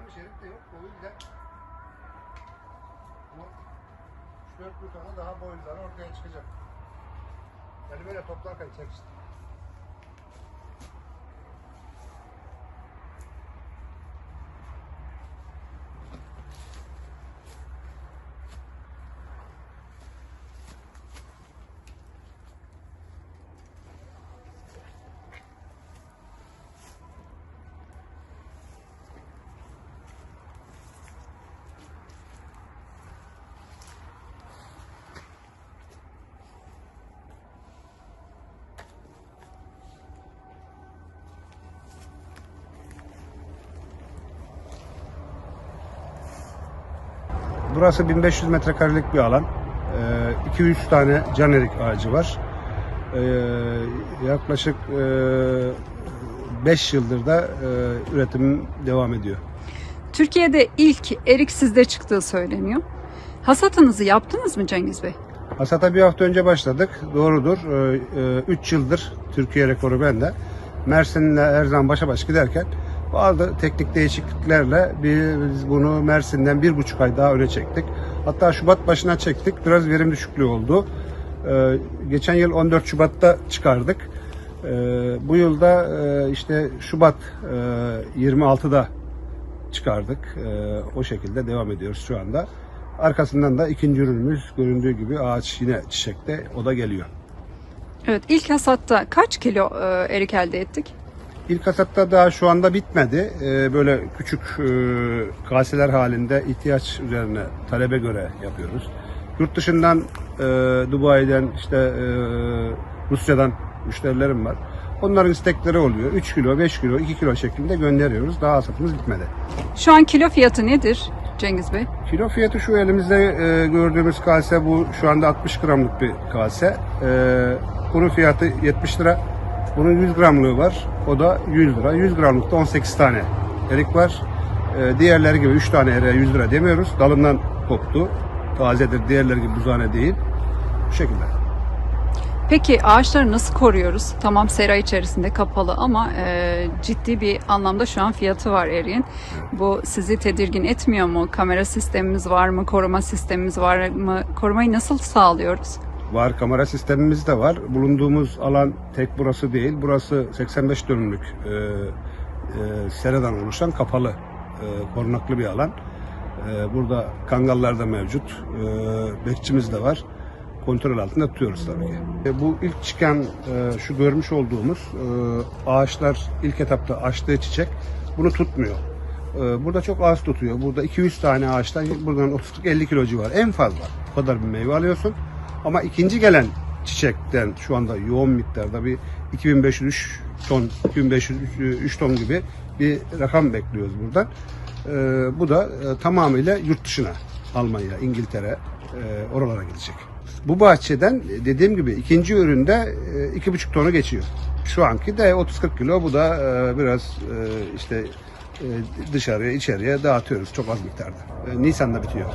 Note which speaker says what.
Speaker 1: yanlış erik de yok. O yüzden bu 3-4 gün sonra daha boyunları ortaya çıkacak. Yani böyle toplarken çek Burası 1500 metrekarelik bir alan. Ee, 200 tane can erik ağacı var. Ee, yaklaşık 5 yıldır da e, üretim devam ediyor.
Speaker 2: Türkiye'de ilk erik sizde çıktığı söyleniyor. Hasatınızı yaptınız mı Cengiz Bey?
Speaker 1: Hasata bir hafta önce başladık. Doğrudur. 3 yıldır Türkiye rekoru bende. Mersin'le Erzan başa baş giderken bazı teknik değişikliklerle biz bunu Mersin'den bir buçuk ay daha öne çektik. Hatta Şubat başına çektik. Biraz verim düşüklüğü oldu. Ee, Geçen yıl 14 Şubat'ta çıkardık. Ee, Bu yılda e, işte Şubat e, 26'da çıkardık. Ee, O şekilde devam ediyoruz şu anda. Arkasından da ikinci ürünümüz göründüğü gibi ağaç yine çiçekte. O da geliyor.
Speaker 2: Evet, ilk hasatta kaç kilo e, erik elde ettik?
Speaker 1: İlk hasatta daha şu anda bitmedi. Ee, böyle küçük e, kaseler halinde ihtiyaç üzerine talebe göre yapıyoruz. Yurt dışından e, Dubai'den işte e, Rusya'dan müşterilerim var. Onların istekleri oluyor. 3 kilo, 5 kilo, 2 kilo şeklinde gönderiyoruz. Daha hasatımız bitmedi.
Speaker 2: Şu an kilo fiyatı nedir Cengiz Bey?
Speaker 1: Kilo fiyatı şu elimizde e, gördüğümüz kase bu şu anda 60 gramlık bir kase. E, bunun fiyatı 70 lira. Bunun 100 gramlığı var. O da 100 lira. 100 gramlıkta 18 tane erik var. E, diğerleri gibi 3 tane eriğe 100 lira demiyoruz. Dalından koptu. Tazedir. Diğerleri gibi buzhane değil. Bu şekilde.
Speaker 2: Peki ağaçları nasıl koruyoruz? Tamam sera içerisinde kapalı ama e, ciddi bir anlamda şu an fiyatı var eriğin. Bu sizi tedirgin etmiyor mu? Kamera sistemimiz var mı? Koruma sistemimiz var mı? Korumayı nasıl sağlıyoruz?
Speaker 1: Var kamera sistemimiz de var. Bulunduğumuz alan tek burası değil. Burası 85 dönümlük e, e, seradan oluşan kapalı e, korunaklı bir alan. E, burada kangallar da mevcut. E, bekçimiz de var. Kontrol altında tutuyoruz tabii ki. E, bu ilk çıkan e, şu görmüş olduğumuz e, ağaçlar ilk etapta açtığı çiçek bunu tutmuyor. E, burada çok az tutuyor. Burada 200 tane ağaçtan buradan 30-50 kilo civarı en fazla. O kadar bir meyve alıyorsun. Ama ikinci gelen çiçekten şu anda yoğun miktarda bir 2503 ton, 2503 ton gibi bir rakam bekliyoruz buradan. Ee, bu da e, tamamıyla yurt dışına, Almanya, İngiltere, e, oralara gidecek. Bu bahçeden dediğim gibi ikinci üründe e, iki buçuk tonu geçiyor. Şu anki de 30-40 kilo, bu da e, biraz e, işte dışarıya, içeriye dağıtıyoruz çok az miktarda. E, Nisan'da bitiyor.